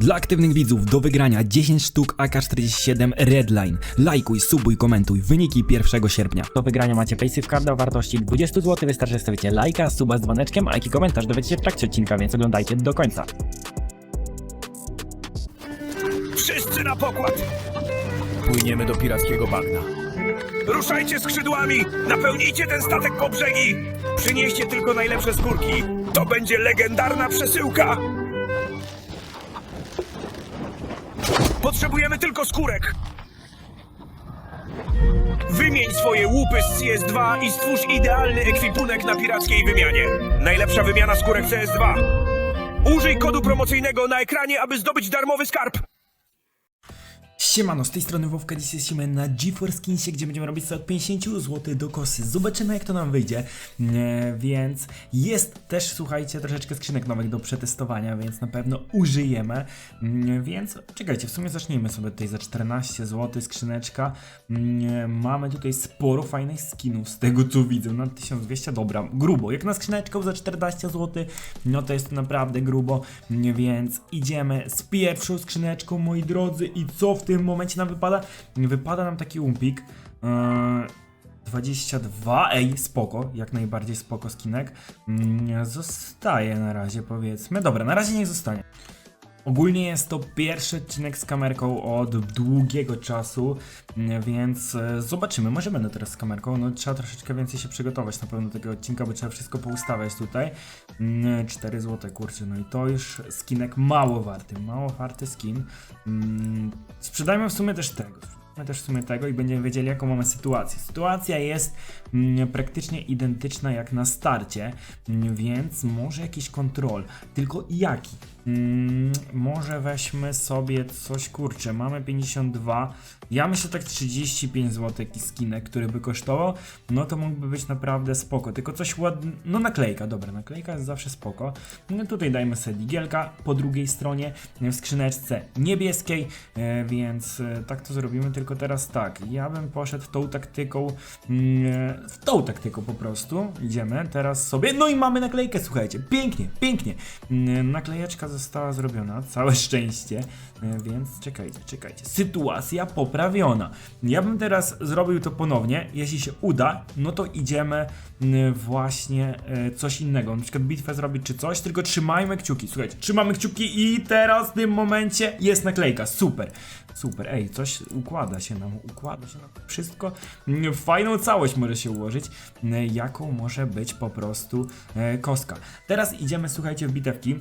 Dla aktywnych widzów do wygrania 10 sztuk AK-47 Redline. Lajkuj, subuj, komentuj. Wyniki 1 sierpnia. Do wygrania macie Paysafe Card o wartości 20 zł. Wystarczy, stawicie lajka, suba z dzwoneczkiem, a jaki komentarz dowiecie się w trakcie odcinka, więc oglądajcie do końca. Wszyscy na pokład! Płyniemy do pirackiego bagna. Ruszajcie skrzydłami! Napełnijcie ten statek po brzegi! Przynieście tylko najlepsze skórki! To będzie legendarna przesyłka! Potrzebujemy tylko skórek! Wymień swoje łupy z CS2 i stwórz idealny ekwipunek na pirackiej wymianie. Najlepsza wymiana skórek CS2. Użyj kodu promocyjnego na ekranie, aby zdobyć darmowy skarb. Siemano, z tej strony Wowka, dzisiaj jesteśmy na GeForce Skinsie, gdzie będziemy robić sobie od 50 zł do kosy. Zobaczymy jak to nam wyjdzie, więc jest też, słuchajcie, troszeczkę skrzynek nowych do przetestowania, więc na pewno użyjemy, więc czekajcie, w sumie zacznijmy sobie tutaj za 14 zł skrzyneczka. Mamy tutaj sporo fajnych skinów, z tego co widzę, na 1200, dobra, grubo, jak na skrzyneczkę za 14 zł, no to jest to naprawdę grubo, więc idziemy z pierwszą skrzyneczką, moi drodzy, i co w tym momencie nam wypada? Wypada nam taki umpik, Eee, 22, ej, spoko, jak najbardziej spoko skinek. Mm, Zostaje na razie, powiedzmy. Dobra, na razie niech zostanie. Ogólnie jest to pierwszy odcinek z kamerką od długiego czasu, mm, więc e, zobaczymy. Może będę teraz z kamerką. No trzeba troszeczkę więcej się przygotować na pewno do tego odcinka, bo trzeba wszystko poustawiać tutaj. Mm, 4 zł, kurczę, no i to już skinek mało warty, mało warty skin. Mm, Sprzedajmy w sumie też tego. Sprzedajmy też w sumie tego i będziemy wiedzieli jaką mamy sytuację. Sytuacja jest mm, praktycznie identyczna jak na starcie, mm, więc może jakiś kontrol. Tylko jaki? Mm, może weźmy sobie coś, kurczę, mamy 52, ja myślę tak 35 zł jakiś skinek, który by kosztował, no to mógłby być naprawdę spoko, tylko coś ładne, no naklejka, dobra, naklejka jest zawsze spoko, no tutaj dajmy sobie digielka po drugiej stronie w skrzyneczce niebieskiej, e, więc e, tak to zrobimy, tylko teraz tak, ja bym poszedł tą taktyką, mm, w tą taktyką po prostu, idziemy teraz sobie, no i mamy naklejkę, słuchajcie, pięknie, pięknie, Mm, naklejeczka została zrobiona, całe szczęście, e, więc czekajcie, czekajcie, sytuacja poprawiona, ja bym teraz zrobił to ponownie, jeśli się uda, no to idziemy właśnie e, coś innego, na przykład bitwę zrobić czy coś, tylko trzymajmy kciuki, słuchajcie, trzymamy kciuki i teraz w tym momencie jest naklejka, super, super, ej, coś układa się nam, układa się nam wszystko, fajną całość może się ułożyć, jaką może być po prostu e, kostka. Teraz idziemy, słuchajcie, w bitewki.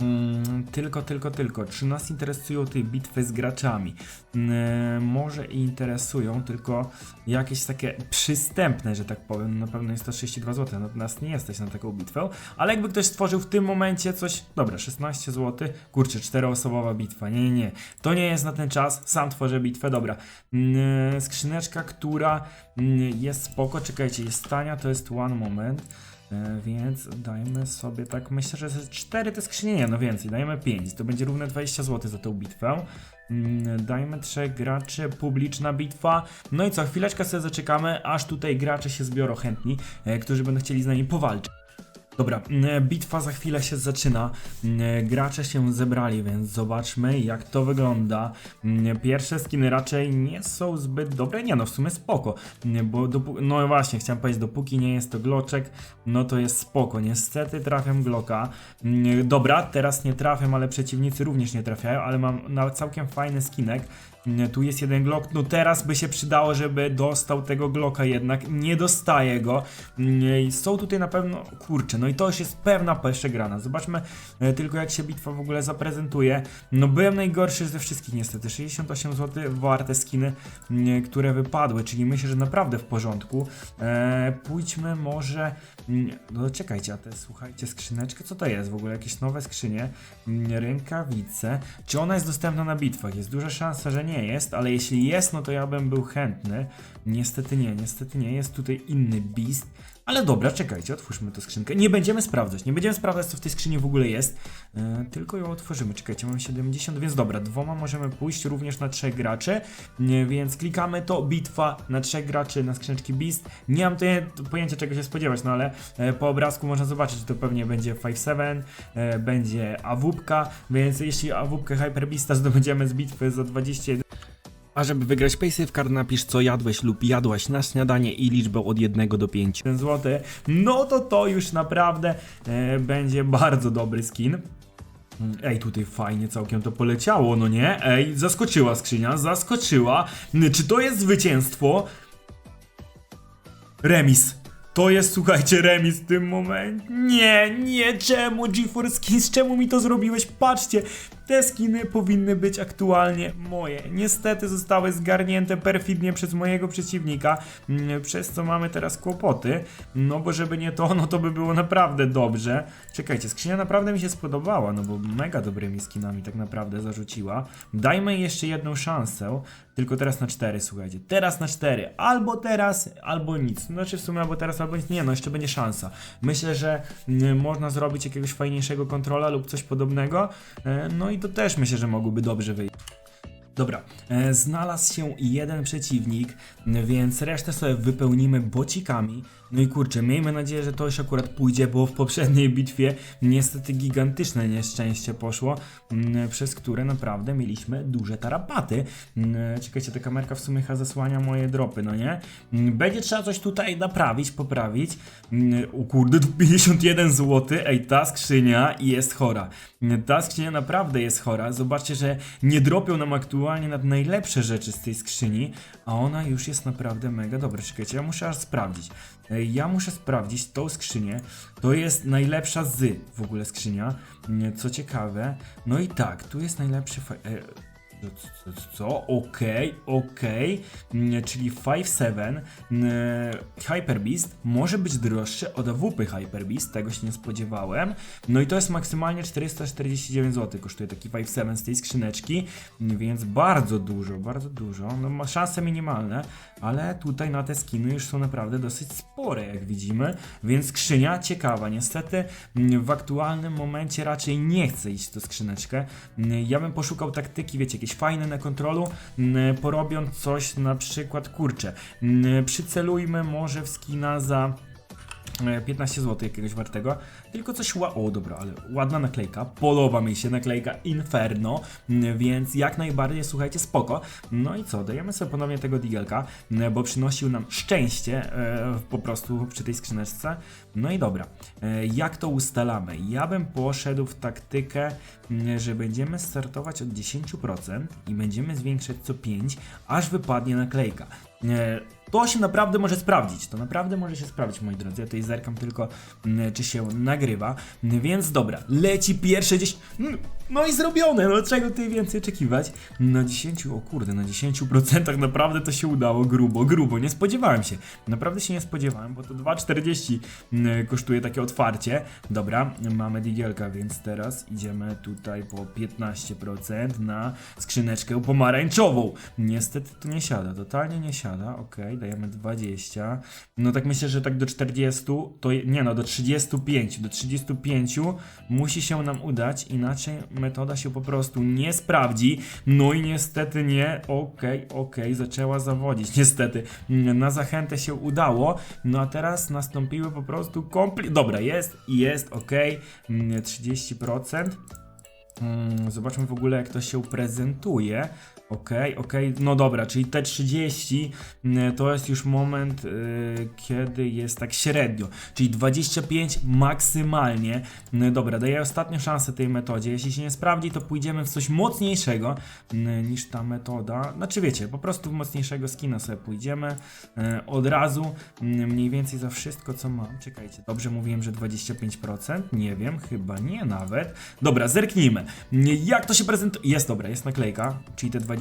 Mm, tylko, tylko, tylko. Czy nas interesują te bitwy z graczami? Mm, może i interesują, tylko jakieś takie przystępne, że tak powiem. Na pewno jest to 32 zł. Nas nie jesteś na taką bitwę, ale jakby ktoś stworzył w tym momencie coś. Dobra, 16 zł. Kurczę, czteroosobowa bitwa. Nie, nie, nie. To nie jest na ten czas. Sam tworzę bitwę. Dobra. Mm, skrzyneczka, która mm, jest spoko. Czekajcie, jest tania, to jest one moment. E, Więc dajmy sobie tak, myślę, że ze 4 te skrzynienia, no więcej, dajmy 5, to będzie równe 20 zł za tą bitwę. Mm, Dajmy 3 graczy, publiczna bitwa. No i co, chwileczkę sobie zaczekamy, aż tutaj gracze się zbiorą chętni, e, którzy będą chcieli z nami powalczyć. Dobra, mm, bitwa za chwilę się zaczyna. Mm, Gracze się zebrali, więc zobaczmy jak to wygląda. Mm, Pierwsze skiny raczej nie są zbyt dobre, nie no w sumie spoko, bo no właśnie chciałem powiedzieć, dopóki nie jest to gloczek, no to jest spoko. Niestety trafiam gloka. Dobra, teraz nie trafiam, ale przeciwnicy również nie trafiają, ale mam całkiem fajny skinek. Tu jest jeden Glock, no teraz by się przydało, żeby dostał tego Glocka jednak, nie dostaje go. Są tutaj na pewno, kurczę, no i to już jest pewna przegrana. Zobaczmy e, tylko jak się bitwa w ogóle zaprezentuje. No byłem najgorszy ze wszystkich niestety, 68 zł warte skiny, które wypadły, czyli myślę, że naprawdę w porządku. E, pójdźmy może, no czekajcie, a te słuchajcie, skrzyneczkę, co to jest w ogóle, jakieś nowe skrzynie, rękawice, czy ona jest dostępna na bitwach? Jest duża szansa, że nie jest, ale jeśli jest, no to ja bym był chętny. Niestety nie, niestety nie, jest tutaj inny beast, Ale dobra, czekajcie, otwórzmy tę skrzynkę. Nie będziemy sprawdzać, nie będziemy sprawdzać, co w tej skrzyni w ogóle jest, e, tylko ją otworzymy. Czekajcie, mamy 70, więc dobra, dwoma możemy pójść również na trzech graczy, nie, więc klikamy to, bitwa na trzech graczy, na skrzyneczki Beast. Nie mam tutaj pojęcia, czego się spodziewać, no ale e, po obrazku można zobaczyć, że to pewnie będzie 5-7, e, będzie AWP, więc jeśli AWP Hyper Beasta zdobędziemy z bitwy za 21 A żeby wygrać Paysafe Card napisz co jadłeś lub jadłaś na śniadanie i liczbę od 1 do 5. ten złoty, no to to już naprawdę e, będzie bardzo dobry skin. Ej, tutaj fajnie całkiem to poleciało, no nie? Ej, zaskoczyła skrzynia, zaskoczyła. Czy to jest zwycięstwo? Remis. To jest, słuchajcie, remis w tym momencie. Nie, nie, czemu GeForce Skins, czemu mi to zrobiłeś? Patrzcie, te skiny powinny być aktualnie moje. Niestety zostały zgarnięte perfidnie przez mojego przeciwnika, mm, przez co mamy teraz kłopoty. No bo żeby nie to, no to by było naprawdę dobrze. Czekajcie, skrzynia naprawdę mi się spodobała, no bo mega dobrymi skinami tak naprawdę zarzuciła. Dajmy jeszcze jedną szansę, tylko teraz na cztery, słuchajcie. Teraz na cztery. Albo teraz, albo nic. Znaczy w sumie albo teraz, albo nic. Nie, no jeszcze będzie szansa. Myślę, że mm, można zrobić jakiegoś fajniejszego kontrola lub coś podobnego. E, no i to też myślę, że mogłoby dobrze wyjść. Dobra, e, znalazł się jeden przeciwnik, więc resztę sobie wypełnimy bocikami. No i kurczę, miejmy nadzieję, że to już akurat pójdzie, bo w poprzedniej bitwie niestety gigantyczne nieszczęście poszło, m, przez które naprawdę mieliśmy duże tarapaty. M, Czekajcie, ta kamerka w sumie zasłania moje dropy, no nie? M, Będzie trzeba coś tutaj naprawić, poprawić. O kurde, 51 zł, ej, ta skrzynia jest chora. Ta skrzynia naprawdę jest chora. Zobaczcie, że nie dropią nam aktualnie nad najlepsze rzeczy z tej skrzyni, a ona już jest naprawdę mega dobra. Czekajcie, ja muszę aż sprawdzić. Ej, Ja muszę sprawdzić tą skrzynię. To jest najlepsza z w ogóle skrzynia. Mm, Co ciekawe. No i tak, tu jest najlepszy. Co- co- Co? Okej, okej. Mm, Czyli 5.7 mm, Hyper Beast może być droższy od AWP Hyper Beast, tego się nie spodziewałem. No i to jest maksymalnie 449 zł kosztuje taki 5.7 z tej skrzyneczki, więc bardzo dużo, bardzo dużo. No ma szanse minimalne, ale tutaj na te skiny już są naprawdę dosyć spore, jak widzimy, więc skrzynia ciekawa. Niestety mm, w aktualnym momencie raczej nie chcę iść w tą skrzyneczkę. Ja bym poszukał taktyki, wiecie, jakieś fajne na kontrolu, porobiąc coś na przykład, kurczę, mm, przycelujmy może w skina za 15 zł jakiegoś wartego, tylko coś ła... O, dobra, ale ładna naklejka, podoba mi się naklejka Inferno, więc jak najbardziej, słuchajcie, spoko. No i co, dajemy sobie ponownie tego digelka, bo przynosił nam szczęście e, po prostu przy tej skrzyneczce. No i dobra, e, jak to ustalamy? Ja bym poszedł w taktykę, że będziemy startować od 10% i będziemy zwiększać co 5, aż wypadnie naklejka. E, To się naprawdę może sprawdzić. To naprawdę może się sprawdzić, moi drodzy. Ja tutaj zerkam tylko, mm, czy się nagrywa. Mm, Więc dobra, leci pierwsze gdzieś. No i zrobione, no czego tutaj więcej oczekiwać? Na 10, o kurde, na 10% naprawdę to się udało grubo, grubo. Nie spodziewałem się. Naprawdę się nie spodziewałem, bo to 2,40 mm, kosztuje takie otwarcie. Dobra, mamy digielka, więc teraz idziemy tutaj po 15% na skrzyneczkę pomarańczową. Niestety to nie siada, totalnie nie siada. Okej, dajemy 20. No tak myślę, że tak do 40, to nie no, do 35. Do 35 musi się nam udać, inaczej metoda się po prostu nie sprawdzi. No i niestety nie. Okej, okej, zaczęła zawodzić. Niestety Mm, na zachętę się udało. No a teraz nastąpiły po prostu kompli... Dobra, jest, jest, okej. Mm, 30%. Mm, Zobaczmy w ogóle, jak to się prezentuje. Okej, okej, no dobra, czyli te 30 mm, to jest już moment, y, kiedy jest tak średnio, czyli 25 maksymalnie. No dobra, daję ostatnią szansę tej metodzie. Jeśli się nie sprawdzi, to pójdziemy w coś mocniejszego mm, niż ta metoda. Znaczy wiecie, po prostu w mocniejszego skina sobie pójdziemy y, od razu, mm, mniej więcej za wszystko, co mam. Czekajcie, dobrze mówiłem, że 25%? Nie wiem, chyba nie nawet. Dobra, zerknijmy. Jak to się prezentuje? Jest dobra, jest naklejka, czyli te 25,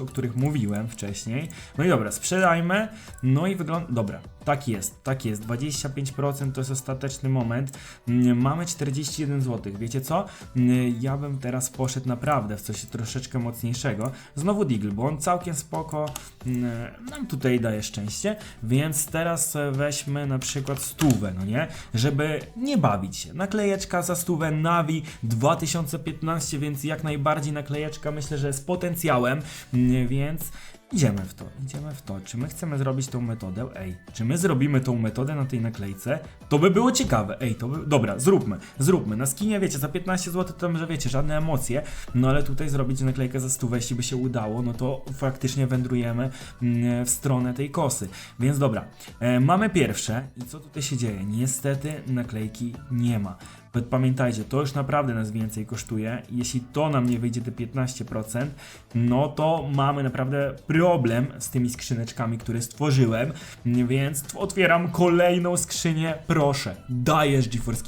o których mówiłem wcześniej. No i dobra, sprzedajmy. No i wygląda. Dobra, Tak jest, tak jest. 25% to jest ostateczny moment. Mm, Mamy 41 zł. Wiecie co? Mm, Ja bym teraz poszedł naprawdę w coś troszeczkę mocniejszego. Znowu Deagle, bo on całkiem spoko mm, nam tutaj daje szczęście. Więc teraz weźmy na przykład stówę, no nie? Żeby nie bawić się. Naklejeczka za stówę Navi 2015, więc jak najbardziej naklejeczka myślę, że z potencjałem, więc Idziemy w to, idziemy w to. Czy my chcemy zrobić tą metodę? Ej, czy my zrobimy tą metodę na tej naklejce? To by było ciekawe. Ej, to by... Dobra, zróbmy, zróbmy. Na skinie, wiecie, za 15 zł to że wiecie, żadne emocje. No ale tutaj zrobić naklejkę za 100, jeśli by się udało, no to faktycznie wędrujemy mm, w stronę tej kosy. Więc dobra, e, mamy pierwsze. I co tutaj się dzieje? Niestety naklejki nie ma. Pamiętajcie, to już naprawdę nas więcej kosztuje. Jeśli to nam nie wyjdzie te 15%, no to mamy naprawdę problem z tymi skrzyneczkami, które stworzyłem. Więc tw- otwieram kolejną skrzynię. Proszę, dajesz GeForce.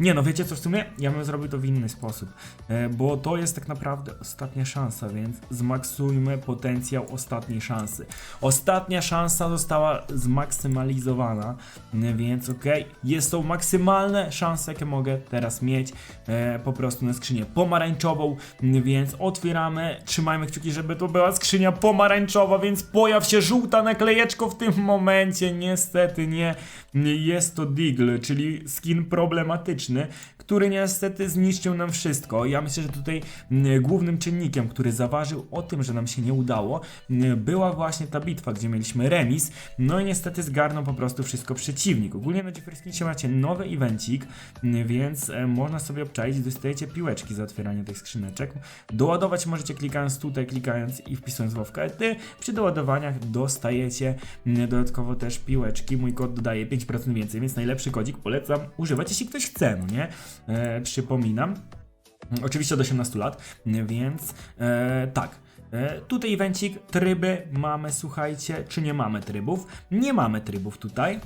Nie no, wiecie co w sumie? Ja bym zrobił to w inny sposób, e, bo to jest tak naprawdę ostatnia szansa, więc zmaksujmy potencjał ostatniej szansy. Ostatnia szansa została zmaksymalizowana, więc okej, jest to maksymalne szanse, jakie mogę teraz mieć e, po prostu na skrzynię pomarańczową, więc otwieramy, trzymajmy kciuki, żeby to była skrzynia pomarańczowa, więc pojaw się żółta naklejeczko w tym momencie, niestety nie, jest to Deagle, czyli skin problematyczny, który niestety zniszczył nam wszystko. Ja myślę, że tutaj głównym czynnikiem, który zaważył o tym, że nam się nie udało, była właśnie ta bitwa, gdzie mieliśmy remis, no i niestety zgarnął po prostu wszystko przeciwnik. Ogólnie na Dziferskinie macie nowy evencik, więc e, można sobie obczaić, dostajecie piłeczki za otwieranie tych skrzyneczek. Doładować możecie klikając tutaj, klikając i wpisując w karty. Przy doładowaniach dostajecie dodatkowo też piłeczki. Mój kod dodaje 5% więcej, więc najlepszy kodzik polecam używać, jeśli ktoś chce, no nie? E, przypominam. Oczywiście od 18 lat, więc e, tak. E, tutaj evencik, tryby mamy, słuchajcie, czy nie mamy trybów? Nie mamy trybów tutaj.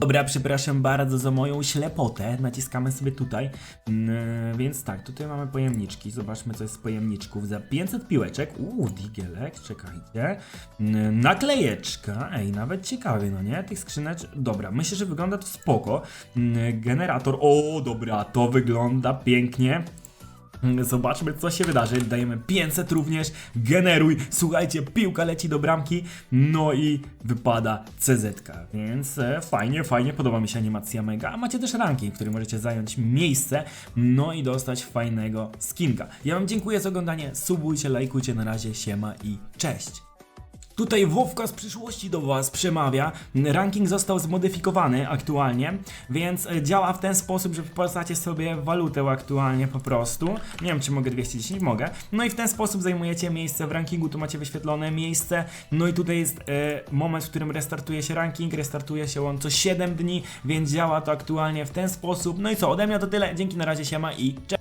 Dobra, przepraszam bardzo za moją ślepotę. Naciskamy sobie tutaj. Mm, więc tak, tutaj mamy pojemniczki. Zobaczmy, co jest z pojemniczków. Za 500 piłeczek. Uuu, digielek, czekajcie. Mm, naklejeczka. Ej, nawet ciekawie, no nie? Tych skrzyneczek. Dobra, myślę, że wygląda to spoko. Mm, generator. O, dobra, to wygląda pięknie. Mm, Zobaczmy, co się wydarzy. Dajemy 500 również. Generuj. Słuchajcie, piłka leci do bramki. No i wypada CZ. Więc e, fajnie, fajnie. Podoba mi się animacja mega. A macie też ranking, w którym możecie zająć miejsce. No i dostać fajnego skinka. Ja Wam dziękuję za oglądanie. Subujcie, lajkujcie. Na razie, siema i cześć. Tutaj Wowka z przyszłości do Was przemawia. Ranking został zmodyfikowany aktualnie, więc e, działa w ten sposób, że wpłacacie sobie walutę aktualnie po prostu. Nie wiem, czy mogę 210, mogę. No i w ten sposób zajmujecie miejsce w rankingu, tu macie wyświetlone miejsce. No i tutaj jest e, moment, w którym restartuje się ranking, restartuje się on co 7 dni, więc działa to aktualnie w ten sposób. No i co, ode mnie to tyle. Dzięki, na razie, siema i cześć.